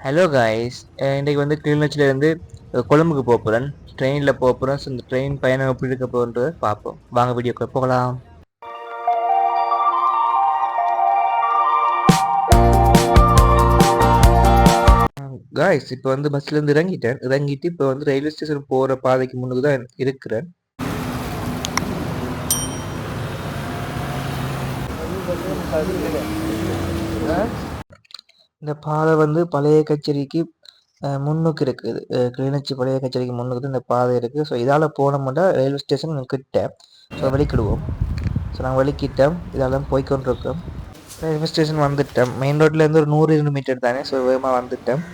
Hello guys இன்றைக்கு வந்து கிளிநொச்சிலேருந்து கொழும்புக்கு போக போகிறேன் ட்ரெயினில் போக போகிறேன் ஸோ இந்த ட்ரெயின் பயணம் எப்படி இருக்க போகுன்றது பார்ப்போம். வாங்க வீடியோக்குள்ள போகலாம். காய்ஸ் இப்போ வந்து பஸ்லேருந்து இறங்கிட்டேன். இறங்கிட்டு இப்போ வந்து ரயில்வே ஸ்டேஷன் போகிற பாதைக்கு முன்னுக்கு தான் இருக்கிறேன். இந்த பாதை வந்து பழைய கச்சேரிக்கு முன்னுக்கு இருக்குது. கிளிநொச்சி பழைய கச்சேரிக்கு முன்னுக்கு இந்த பாதை இருக்குது ஸோ இதால் போனோம்னா ரயில்வே ஸ்டேஷன் கிட்ட ஸோ வெளிக்கிடுவோம். ஸோ நாங்கள் வெளிக்கிட்டோம். இதெல்லாம் போய்க்கொண்டிருக்கோம். ரயில்வே ஸ்டேஷன் வந்துட்டோம். மெயின் ரோட்லேருந்து ஒரு நூறு இருநூறு மீட்டர் தானே. ஸோ வேகமாக வந்துட்டோம்.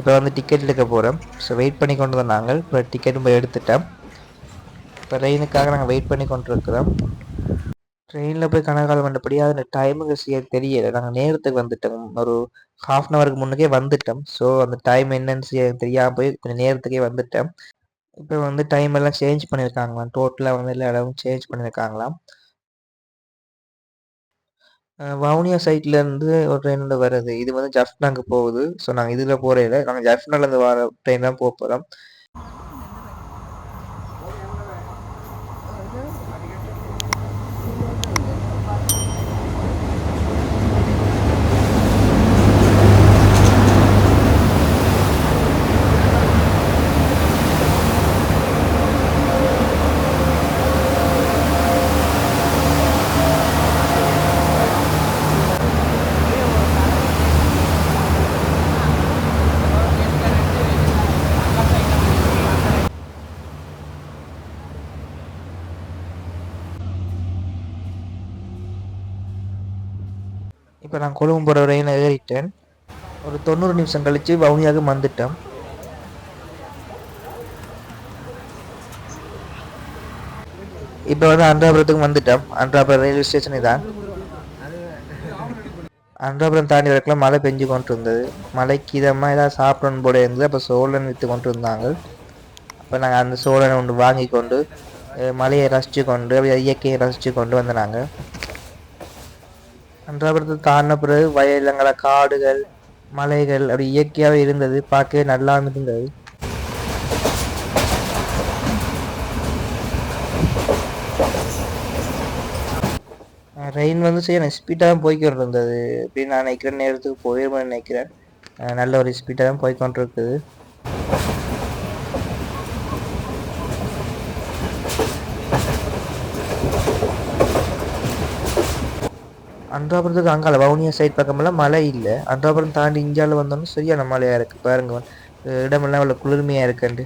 இப்போ வந்து டிக்கெட் எடுக்க போகிறோம் ஸோ வெயிட் பண்ணி கொண்டு வந்தோம் நாங்கள். இப்போ டிக்கெட்டும் போய் எடுத்துட்டோம். இப்போ ட்ரெயினுக்காக நாங்கள் வெயிட் பண்ணி கொண்டிருக்கிறோம். ட்ரெயினில் போய் கனகாலம் பண்ணபடி அதில் டைமுக்கு சரியாக தெரியலை. நாங்கள் நேரத்துக்கு வந்துட்டோம். ஒரு ஹாஃப் அன் ஹவருக்கு முன்னுக்கே வந்துட்டோம் ஸோ அந்த டைம் என்னன்னு தெரியாமல் போய் கொஞ்சம் நேரத்துக்கே வந்துட்டேன். இப்போ வந்து டைம் எல்லாம் சேஞ்ச் பண்ணியிருக்காங்களாம் டோட்டலாக வந்து எல்லா இடமும் சேஞ்ச் பண்ணியிருக்காங்களாம் வவுனியா சைட்லேருந்து ஒரு ட்ரெயினில் வருது. இது வந்து ஜஃப்னாக்கு போகுது. ஸோ நாங்கள் இதில் போகிறதில்ல நாங்கள் ஜஃப்னாலேருந்து வர ட்ரெயின் தான் போக போகிறோம் இப்போ நான் கொழும்பு போகிற ட்ரெயினில் ஏறிட்டேன். ஒரு தொண்ணூறு நிமிஷம் கழித்து வவுனியாக வந்துட்டோம் இப்போ வந்து அன்றாபுரத்துக்கு வந்துட்டோம் அன்றாபுரம் ரயில்வே ஸ்டேஷனு தான். அன்றாபுரம் தாண்டி வரைக்கும் மழை பெஞ்சு கொண்டு இருந்தது மழைக்கு இதமாக ஏதாவது சாப்பிடணும் போல இருந்தது. அப்போ சோழன் விற்று கொண்டு இருந்தாங்க அப்போ நாங்கள் அந்த சோழனை ஒன்று வாங்கி கொண்டு மலையை ரசித்து கொண்டு அப்படியே இயற்கையை ரசித்து கொண்டு வந்தாங்க. அன்றாபுரத்தை தாண்டின பிறகு வயலங்களை காடுகள் மலைகள் அப்படி இயற்கையாகவே இருந்தது. பார்க்கவே நல்லா இருந்தது. ரெயின் வந்து சரி ஸ்பீடாக தான் போய்க்கொண்டு இருந்தது அப்படின்னு நான் நினைக்கிறேன் நேரத்துக்கு போயிருமே நினைக்கிறேன். நல்ல ஒரு ஸ்பீடாக தான் போய்க்கொண்டு அன்றாபுரத்துக்கு அங்கால வவுனியா சைட் பக்கமெல்லாம் மழை இல்லை. அன்றாபுரம் தாண்டி இந்தியாவில் வந்தோம்னா சரியான மழையாக இருக்குது பாருங்க. இடமெல்லாம் அவ்வளோ குளிர்மையாக இருக்குண்டு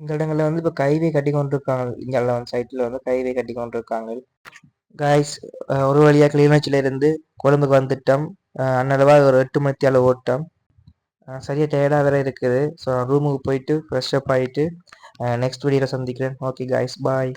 இந்த இடங்கள்ல வந்து இப்போ கைவே கட்டி கொண்டிருக்காங்க. இங்கே வந்து சைட்டில் வந்து கைவே கட்டி கொண்டிருக்காங்க. காய்ஸ் ஒரு வழியாக கிளிநொச்சியிலேருந்து கொழும்புக்கு வந்துட்டோம். அன்னளவாக ஒரு எட்டு மணித்தியால ஓட்டம். ஓட்டோம் சரியா டயர்டாக வேற இருக்குது. ஸோ ரூமுக்கு போயிட்டு ஃப்ரெஷ் அப் ஆகிட்டு நெக்ஸ்ட் வீடியோவில் சந்திக்கிறேன். Okay guys bye